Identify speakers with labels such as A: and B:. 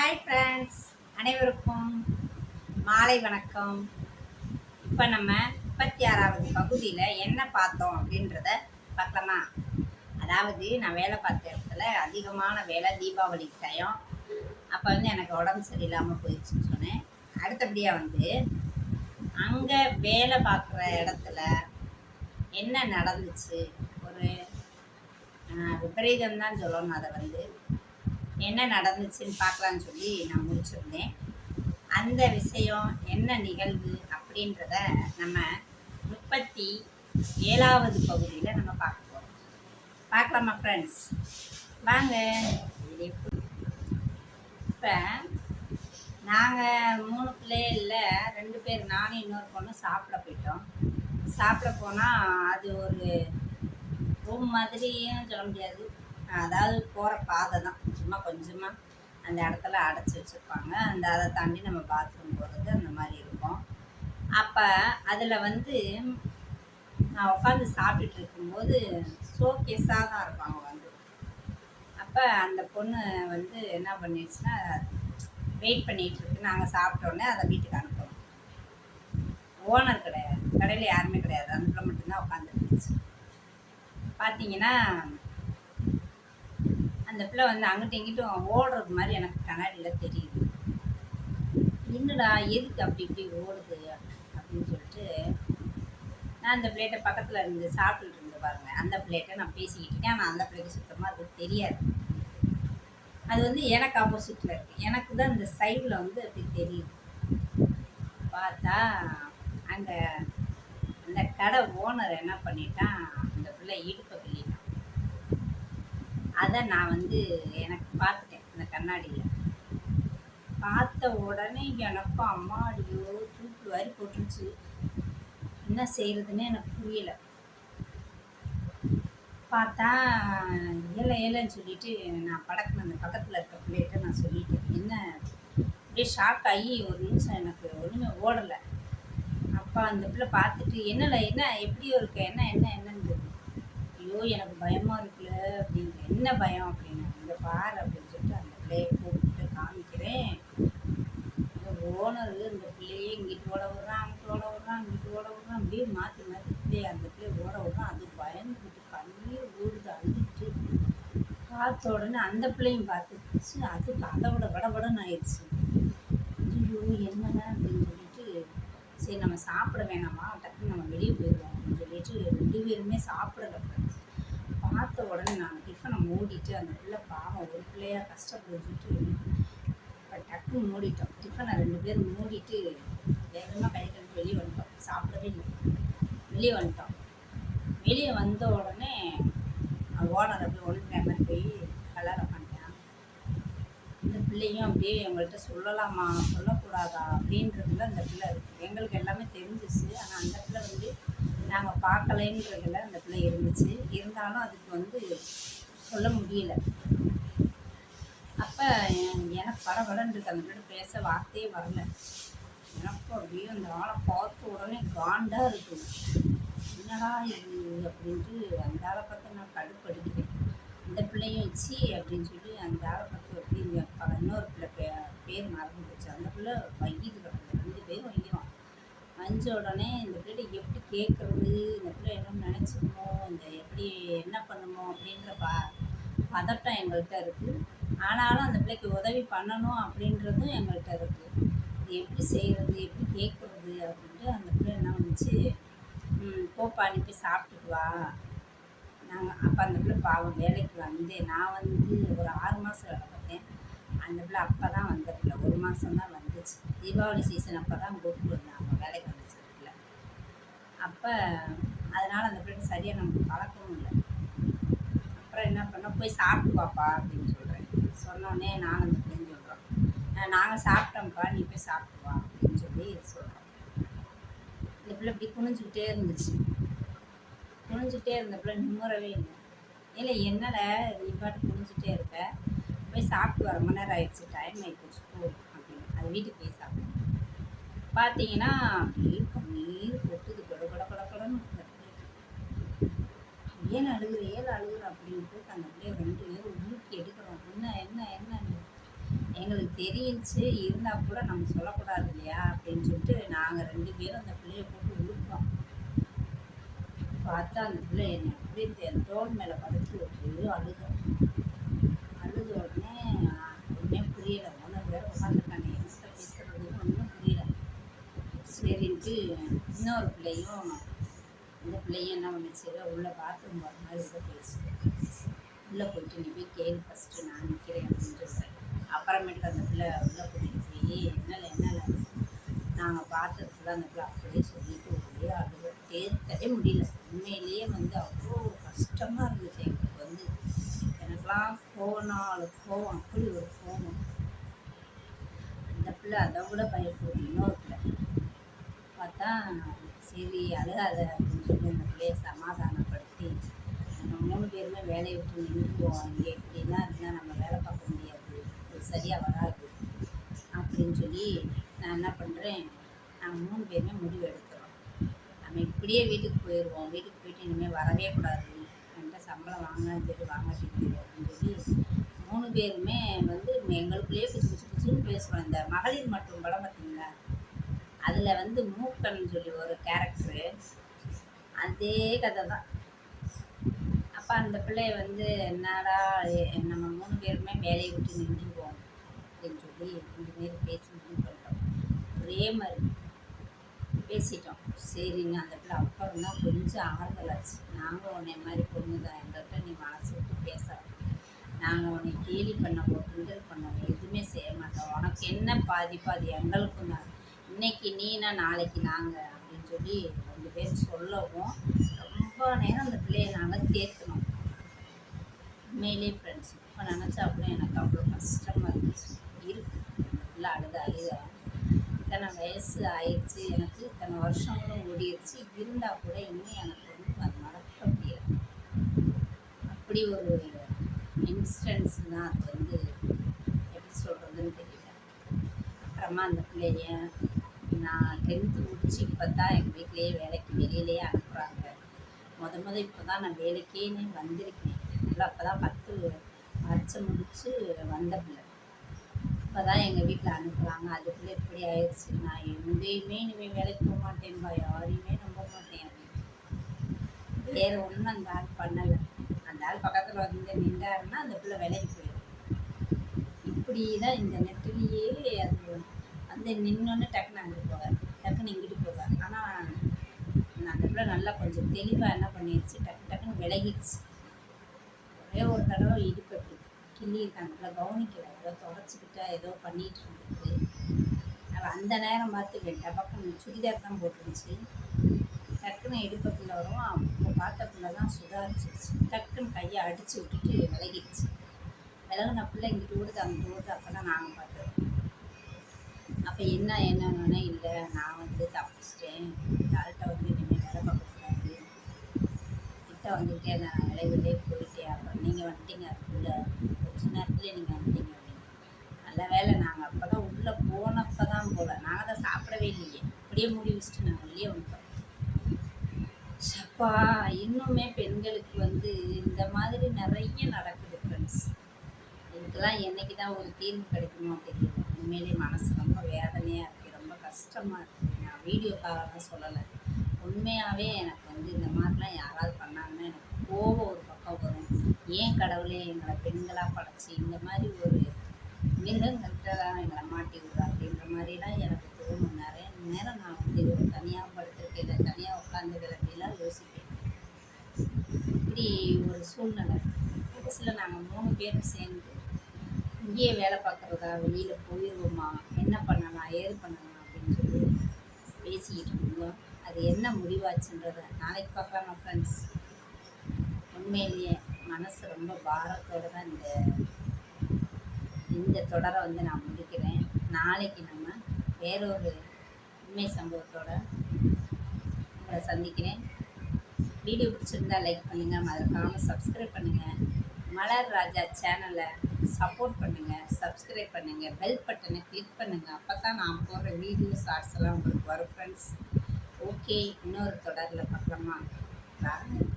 A: Hi friends அனைவருக்கும் மாலை வணக்கம். இப்போ நம்ம முப்பத்தி ஆறாவது பகுதியில் என்ன பார்த்தோம் அப்படின்றத பார்க்கலாமா? அதாவது நான் வேலை பார்த்த இடத்துல அதிகமான வேலை தீபாவளி டயம் அப்போ வந்து எனக்கு உடம்பு சரியில்லாமல் போயிடுச்சுன்னு சொன்னேன். அடுத்தபடியாக வந்து அங்கே வேலை பார்க்குற இடத்துல என்ன நடந்துச்சு? ஒரு விபரீதம் தான் சொல்லணும். அதை வந்து என்ன நடந்துச்சுன்னு பார்க்கலான்னு சொல்லி நான் முடிச்சிருந்தேன். அந்த விஷயம் என்ன நிகழ்வு அப்படின்றத நம்ம முப்பத்தி ஏழாவது பகுதியில் நம்ம பார்க்க போகிறோம் பார்க்கலாமா ஃப்ரெண்ட்ஸ் வாங்க. இப்போ நாங்கள் மூணு பிள்ளைகளில் ரெண்டு பேர் நானும் இன்னொரு பொண்ணு சாப்பிட போயிட்டோம். சாப்பிட போனால் அது ஒரு ரூம் மாதிரியும் சொல்ல முடியாது. அதாவது போகிற பாதை தான். சும்மா கொஞ்சமாக அந்த இடத்துல அடைச்சி வச்சுருப்பாங்க. அந்த அதை தாண்டி நம்ம பாத்ரூம் போகிறது அந்த மாதிரி இருக்கும். அப்போ அதில் வந்து நான் உட்காந்து சாப்பிட்டுட்டு இருக்கும்போது ஷோகேஸாக தான் இருப்பாங்க வந்து. அப்போ அந்த பொண்ணு வந்து என்ன பண்ணிடுச்சுன்னா வெயிட் பண்ணிகிட்டு இருக்கு. நாங்கள் சாப்பிட்டோன்னே அதை வீட்டுக்கு அனுப்புகிறோம் ஓனர் கிடையாது. கடையில் யாருமே கிடையாது. அந்த மட்டும்தான் உட்காந்துருந்துச்சு பார்த்தீங்கன்னா அந்த பிள்ளை வந்து அங்கிட்டும் இங்கிட்டும் ஓடுறது மாதிரி எனக்கு கண்ணாடியில் தெரியுது. என்னடா எதுக்கு அப்படி இப்படி ஓடுது? அப்படின்னு சொல்லிட்டு நான் அந்த பிளேட்டை பக்கத்தில் இருந்து சாப்பிட்டுட்டு இருந்து பாருங்க. அந்த பிளேட்டை நான் பேசிக்கிட்டு இருக்கேன். ஆனால் அந்த பிளேட்டு சுத்தமாக அது தெரியாது. அது வந்து எனக்கு ஆப்போசிட்டில் இருக்குது எனக்கு தான் இந்த சைடில் வந்து அப்படி தெரியுது. பார்த்தா அந்த அந்த கடை ஓனர் என்ன பண்ணிட்டான்? அந்த பிள்ளை இடுப்பை கிள்ளிட்டான். அதை நான் வந்து எனக்கு பார்த்துட்டேன் அந்த கண்ணாடியில். பார்த்த உடனே எனக்கும் அம்மாடியோ தூக்கு வாரி போட்டுருச்சு. என்ன செய்கிறதுன்னு எனக்கு புரியலை. பார்த்தா ஏல ஏழைன்னு சொல்லிட்டு நான் படக்குன அந்த பக்கத்தில் இருக்க பிள்ளைகிட்ட நான் சொல்லிட்டேன். என்ன? அப்படியே ஷாக் ஆகி ஒரு நிமிஷம் எனக்கு ஒன்றுமே ஓடலை. அப்பா அந்த பிள்ளை பார்த்துட்டு என்னல என்ன? எப்படியோ இருக்க என்ன என்ன என்னன்னு ஐயோ எனக்கு பயமாக இருக்குல்ல அப்படின்னு என்ன பயம் அப்படின்னு? இந்த பாரு அப்படின்னு சொல்லிட்டு அந்த பிள்ளையை கூப்பிட்டு காமிக்கிறேன். இந்த ஓனர் இந்த பிள்ளையே இங்கிட்டு ஓட விடுறான் அங்கிட்டு ஓட விடுறான் இங்கிட்டு ஓட விடுறான். அப்படியே மாற்றி மாற்றி பிள்ளையை அந்த பிள்ளையை ஓட விடுறான். அது பயந்துட்டு கண்ணீர் ஊடுது அழுதுட்டு பார்த்த உடனே அந்த பிள்ளையும் பார்த்துச்சு அது அதை விட வடபடன்னு ஆயிடுச்சு. ஐயோ என்னடா அப்படின்னு சொல்லிட்டு சரி நம்ம சாப்பிட வேணாமா? டக்குன்னு நம்ம வெளியே போயிடுவோம் அப்படின்னு சொல்லிட்டு ரெண்டு பேருமே சாப்பிடல friends. பார்த்த உடனே நான் டிஃபனை மூடிட்டு அந்த பிள்ளை பாவம் ஒரு பிள்ளையாக கஷ்டப்படுத்திட்டு இப்போ டக்குன்னு மூடிட்டோம். டிஃபனை ரெண்டு பேரும் மூடிட்டு வேகமாக கை கழுவி வெளியே வந்துட்டோம். சாப்பிடவே இல்லை. வெளியே வந்துட்டோம். வெளியே வந்த உடனே ஓனர் அப்படியே ஒன்று மாதிரி போய் கலர பண்ணிட்டான். இந்த பிள்ளையும் அப்படியே எங்கள்கிட்ட சொல்லலாமா? சொல்லக்கூடாதா? அப்படின்றதுல அந்த பிள்ளை இருக்குது எங்களுக்கு எல்லாமே தெரிஞ்சிச்சு. ஆனால் அந்த பிள்ளை வந்து நாங்கள் பார்க்கலைன்றதுல அந்த பிள்ளை இருந்துச்சு. இருந்தாலும் அதுக்கு வந்து சொல்ல முடியல. அப்போ எனக்கு படபடன்னு இருக்கு அந்த பிள்ளை பேச வார்த்தையே வரல. எனக்கு அப்படியே அந்த ஆளை பார்த்த உடனே காண்டாக இருக்குது என்னடா இது அப்படின்ட்டு அந்த ஆளை பார்த்து நான் கடுப்படுக்கிறேன். இந்த பிள்ளையும் சி அப்படின்னு சொல்லி அந்த ஆளை பார்த்து எப்படி இன்னொரு பிள்ளை பே பேர் மறந்து போச்சு. அந்த பிள்ளை வைக்கிது கிடக்குது ரெண்டு பேரும் வைக்கிறோம் வஞ்ச உடனே இந்த பிள்ளை எப்படி கேட்குறது இந்த பிள்ளை என்ன நினச்சிக்கணும் இந்த எப்படி என்ன பண்ணணும் அப்படின்ற பா பதட்டம் எங்கள்கிட்ட இருக்குது ஆனாலும் அந்த பிள்ளைக்கு உதவி பண்ணணும் அப்படின்றதும் எங்கள்கிட்ட இருக்குது இது எப்படி செய்கிறது எப்படி கேட்குறது அப்படின்ட்டு அந்த பிள்ளை என்ன வந்துச்சு கோப்பா போப்பா நீ சாப்பிட்டுட்டு வா. நாங்கள் அப்போ அந்த பிள்ளை பாவம் வேலைக்கு வந்து நான் வந்து ஒரு ஆறு மாதம் வேலை பார்த்தேன். அந்த பிள்ளை அப்போ தான் வந்த பிள்ளை ஒரு மாதம் தான் வந்துச்சு. தீபாவளி சீசன் அப்போ தான் கூப்பிட்டு வந்தாங்க. வேலைக்கு வந்துச்சு அப்போ அதனால் அந்த பிள்ளை சரியாக நமக்கு பழக்கமும் இல்லை. அப்புறம் என்ன பண்ணோம் போய் சாப்பிட்டு பாப்பா அப்படின்னு சொல்கிறேன் சொன்னோடனே நானும் அந்த பிள்ளைங்க சொல்கிறோம் நாங்கள் சாப்பிட்டோம்ப்பா நீ போய் சாப்பிட்டு வா அப்படின்னு சொல்லி சொல்கிறோம் இந்த பிள்ளை இப்படி குனிஞ்சுக்கிட்டே இருந்துச்சு. குனிஞ்சுட்டே இருந்த பிள்ளை நிம்மறவே இல்லை. இல்லை என்னடா நீ பாட்டு குனிஞ்சுட்டே இருக்க. போய் சாப்பிட்டு வர மணி நேரம் ஆயிடுச்சு. டைம் ஆயிடுச்சு போ அப்படின்னு. அது வீட்டுக்கு போய் சாப்பிடும் பார்த்தீங்கன்னா அப்படியே கண்ணீர் கொட்டுது. கொட கொட கொட ஏன் அழுகுற ஏன் அழுகுற அப்படின்ட்டு அந்த பிள்ளைய ரெண்டு பேரும் ஊக்கி எடுக்கிறோம். என்ன என்ன என்ன எங்களுக்கு தெரிஞ்சு இருந்தால் கூட நம்ம சொல்லக்கூடாது இல்லையா அப்படின்னு சொல்லிட்டு நாங்கள் ரெண்டு பேரும் அந்த பிள்ளைய போட்டு உழுப்போம் பார்த்தா அந்த பிள்ளை என்ன அப்படியே என் தோல் மேலே படுத்து விட்டு அழுக அழுத உடனே ஒன்றுமே புரியலை. ஒன்று பேர் உட்காந்துருக்காங்க என்ன பேசுறது ஒன்றும் புரியல. சரின்ட்டு இன்னொரு பிள்ளையும் இந்த பிள்ளையும் என்ன பண்ணுச்சு? உள்ளே பாத்ரூம் போகிற மாதிரி உள்ள போயிடுச்சு. உள்ளே போயிட்டு நீ போய் கேளு ஃபஸ்ட்டு நான் நிற்கிறேன் அப்படின்னு சொல்கிறேன் அப்புறமேட்டுக்கு அந்த பிள்ளை உள்ளே கூட்டிகிட்டு போய் என்னால் என்ன நாங்கள் பார்த்ததுக்குள்ள அந்த பிள்ளை அப்படியே சொல்லிட்டு ஒரே அழுக. தேர்த்தவே முடியல. உண்மையிலேயே வந்து அவ்வளோ கஷ்டமாக இருந்துச்சு. எங்களுக்கு வந்து எனக்கெல்லாம் போனாலும் கோவம் அப்படி ஒரு கோவம். அந்த பிள்ளை அதை விட பயப்படும் இன்னொரு சரி அழுகாத அப்படின்னு சொல்லி அந்த பிள்ளையை சமாதானப்படுத்தி நம்ம மூணு பேருமே வேலையை விட்டு நின்றுவோம் இங்கே இப்படிலாம் இருந்தால் நம்ம வேலை பார்க்க முடியாது. இது சரியாக வராது அப்படின்னு சொல்லி நான் என்ன பண்ணுறேன் நாங்கள் மூணு பேருமே முடிவு எடுக்கிறோம். நம்ம இப்படியே வீட்டுக்கு போயிடுவோம் வீட்டுக்கு போயிட்டு இனிமேல் வரவே கூடாது. என்கிட்ட சம்பளம் வாங்க சரி வாங்க அப்படின்னு சொல்லி மூணு பேருமே வந்து எங்களுக்குள்ளேயே பிடிச்சி பிடிச்சின்னு பேசுவோம் இந்த மகளிர் மற்றும் படம் பார்த்தீங்களா? அதில் வந்து மூக்கன் சொல்லி ஒரு கேரக்டரு அதே கதை தான் அப்போ அந்த பிள்ளைய வந்து என்னடா நம்ம மூணு பேருமே வேலையை விட்டு நின்றுவோம் அப்படின்னு சொல்லி ரெண்டு பேரும் பேசி முடிவு பண்ணிட்டோம். ஒரே மாதிரி பேசிட்டோம். சரிங்க அந்த பிள்ளை அப்புறம் தான் கொஞ்சம் ஆறுதலாச்சு. நாங்கள் உன்னை மாதிரி பொண்ணு தான் எங்கள்கிட்ட நீ மனசு விட்டு பேசாத. நாங்கள் உன்னை கேலி பண்ணவோ கிண்டல் பண்ணவோ எதுவுமே செய்ய மாட்டோம். உனக்கு என்ன பாதிப்பு? அது எங்களுக்கும் தான். இன்னைக்கு நீனா நாளைக்கு நாங்கள் அப்படின்னு சொல்லி ரெண்டு பேரும் சொல்லவும் ரொம்ப நேரம் அந்த பிள்ளையை நாங்கள் தேர்க்கணும் உண்மையிலே ஃப்ரெண்ட்ஸ் இப்போ நினச்சா கூட எனக்கு அவ்வளோ கஷ்டமாக இருந்துச்சு. இருக்கு. நல்லா அழுத அழுதா. இத்தனை வயசு ஆயிடுச்சு. எனக்கு இத்தனை வருஷங்களும் ஓடிடுச்சு. இருந்தால் கூட இன்னும் எனக்கு வந்து அது மறக்க முடியாது. அப்படி ஒரு இன்ஸ்டன்ஸ் தான் அது வந்து எப்படி சொல்கிறதுன்னு தெரியல. அப்புறமா அந்த பிள்ளைய நான் டென்த்து முடிச்சு இப்போ தான் எங்கள் வீட்லேயே வேலைக்கு வெளியிலேயே அனுப்புகிறாங்க முத முத இப்போ தான் நான் வேலைக்கேன்னு வந்திருக்கேன். நல்லா அப்போ தான் பத்து படித்து முடித்து வந்த பிள்ளை இப்போ தான் எங்கள் வீட்டில் அனுப்புகிறாங்க அதுக்குள்ளே இப்படி ஆயிடுச்சு. நான் எங்கேயுமே இனிமேல் வேலைக்கு போக மாட்டேன்பா யாரையுமே நம்ப மாட்டேன். அப்படின்னு வேறு ஒன்றும் அந்த ஆள் பண்ணலை. அந்த ஆள் பக்கத்தில் வந்து நின்றாருன்னா அந்த பிள்ளை வேலைக்கு போயிடும். இப்படி தான் இந்த நெட்டிலேயே அது வந்து நின்னோன்னு டக்குனாங்க டக்குன்னு இங்கிட்டு போவார் ஆனால் அந்த பிள்ளை நல்லா கொஞ்சம் தெளிவாக என்ன பண்ணிடுச்சு டக்கு டக்குன்னு விலகிடுச்சு. ஒரே ஒரு தடவை இடிப்பட்டு கிள்ளியிருக்காங்க. பிள்ளை கவனிக்கல. ஏதோ தொடச்சிக்கிட்டா ஏதோ பண்ணிட்டு இருந்துச்சு அவள் அந்த நேரம் பார்த்து வெட்ட பக்கம் சுடிதார் தான் போட்டுருந்துச்சு. டக்குன்னு இடுப்பத்தில் வரும். அப்போ பார்த்த பிள்ளை தான் சுதாரிச்சிருச்சு. டக்குன்னு கையை அடித்து விட்டுட்டு விலகிடுச்சு. விலகுன பிள்ளை இங்கிட்டு ஓடுது அங்கிட்டு ஓடுது அப்போ தான் நாங்கள் பார்த்தோம் அப்போ என்ன என்னன்னா இல்லை. நான் வந்து தப்பிச்சிட்டேன். யார்கிட்ட வந்து இனிமேல் வேலை பார்க்கக்கூடாது. கிட்ட வந்துக்கிட்டே நான் விளைவிலே போயிட்டேன் அப்புறம் நீங்கள் வந்துட்டீங்க அதுக்குள்ளே கொஞ்ச நேரத்தில் நீங்கள் வந்துட்டீங்க அப்படின்னு. நல்ல வேலை நாங்கள் அப்போ தான் உள்ளே போனப்போ தான் போகல நாங்கள் தான் சாப்பிடவே இல்லையே. அப்படியே மூடி வச்சுட்டு நாங்கள் வெளியே வந்துட்டோம். சப்பா இன்னுமே பெண்களுக்கு வந்து இந்த மாதிரி நிறைய நடக்குது ஃப்ரெண்ட்ஸ் இதுக்கெல்லாம் என்னைக்கு தான் ஒரு தீர்வு கிடைக்குமோ தெரியல. உண்மையிலே மனசு ரொம்ப வேதனையாக இருக்குது ரொம்ப கஷ்டமாக இருக்குது நான் வீடியோக்காக சொல்லலை. உண்மையாகவே எனக்கு வந்து இந்த மாதிரிலாம் யாராவது பண்ணாங்கன்னா எனக்கு கோபம் ஒரு பக்கம் வரும். ஏன் கடவுளே எங்களை பெண்களாக படைச்சி இந்த மாதிரி ஒரு மிருகங்கள்கிட்ட எங்களை மாட்டி விடுறா அப்படின்ற மாதிரிலாம் எனக்கு தோணும். நிறைய நேரம் நான் வந்து இது தனியாக படுத்திருக்கேன் தனியாக உட்காந்து அப்படிலாம் யோசிப்பேன். இப்படி ஒரு சூழ்நிலை. கடைசியில் நாங்கள் மூணு பேரும் சேர்ந்து இங்கேயே வேலை பார்க்குறதா வெளியில் போயிடுவோமா என்ன பண்ணலாம் ஏது பண்ணலாம் அப்படின்னு சொல்லி பேசிக்கிட்டு இருந்தோம் அது என்ன முடிவாச்சுன்றத நாளைக்கு பார்க்கலாமா ஃப்ரெண்ட்ஸ் உண்மையிலேயே மனசு ரொம்ப பாரத்தோடு தான் இந்த இந்த தொடரை வந்து நான் முடிக்கிறேன். நாளைக்கு நம்ம வேறொரு உண்மை சம்பவத்தோட உங்களை சந்திக்கிறேன். வீடியோ பிடிச்சிருந்தா லைக் பண்ணுங்கள் மறக்காமல் சப்ஸ்கிரைப் பண்ணுங்கள் மலர் ராஜா சேனலை சப்போர்ட் பண்ணுங்கள் சப்ஸ்கிரைப் பண்ணுங்கள் பெல் பட்டனை கிளிக் பண்ணுங்கள் அப்போ தான் நான் போடுற வீடியோ ஷார்ட்ஸ் எல்லாம் உங்களுக்கு வரும் ஃப்ரெண்ட்ஸ் ஓகே இன்னொரு தொடரில் பார்க்கலாமா? பாருங்கள்